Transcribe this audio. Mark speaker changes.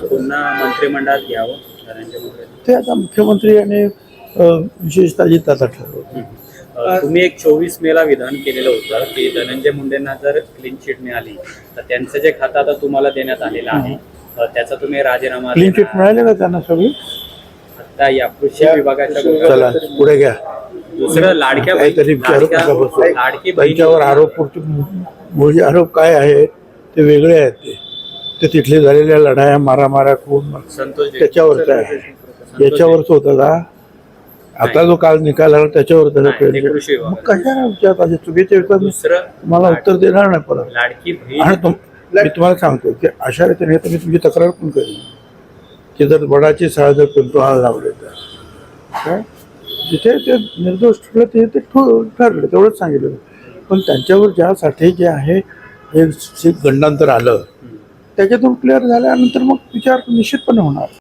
Speaker 1: पुन्हा मंत्रिमंडळात घ्यावं धनंजय मुंडे
Speaker 2: ते आता मुख्यमंत्री आणि विशेषतः ठरवतील.
Speaker 1: अ, तुम्ही एक चोवीस मेला विधान केलेलं होतं की धनंजय मुंडेंना जर क्लीन चिट मिळाली तर त्यांचं जे खातं आता तुम्हाला देण्यात आलेलं आहे त्याचा तुम्ही राजीनामा
Speaker 2: क्लीन चिट. मिळाले का त्यांना सगळी?
Speaker 1: आता या कृषी विभागाच्या
Speaker 2: चला पुढे घ्या.
Speaker 1: दुसरं लाडक्या. लाडकी
Speaker 2: आरोप आरोप काय आहे ते वेगळे आहेत ते. ते तिथले झालेल्या लढाया मारामारा खून. त्याच्यावरच आहे याच्यावरच होतं का आता जो काल निकाल आला त्याच्यावर त्याला
Speaker 1: नाही, ते
Speaker 2: credit.
Speaker 1: कृषी
Speaker 2: मग कशाला विचारता चुकीचे विचार मला उत्तर देणार नाही परत. आणि मी तुम्हाला सांगतो की अशा रीतीने तर मी तुमची तक्रार पण करेन की जर वडाची सहा जर पिंपळाला लावले तर. काय? जिथे ते निर्दोष ठरलं ते ते ठरलं तेवढंच सांगितलं. पण त्यांच्यावर ज्यासाठी जे आहे हे गंडांतर आलं. त्याच्यातून क्लिअर झाल्यानंतर मग विचार निश्चितपणे होणार.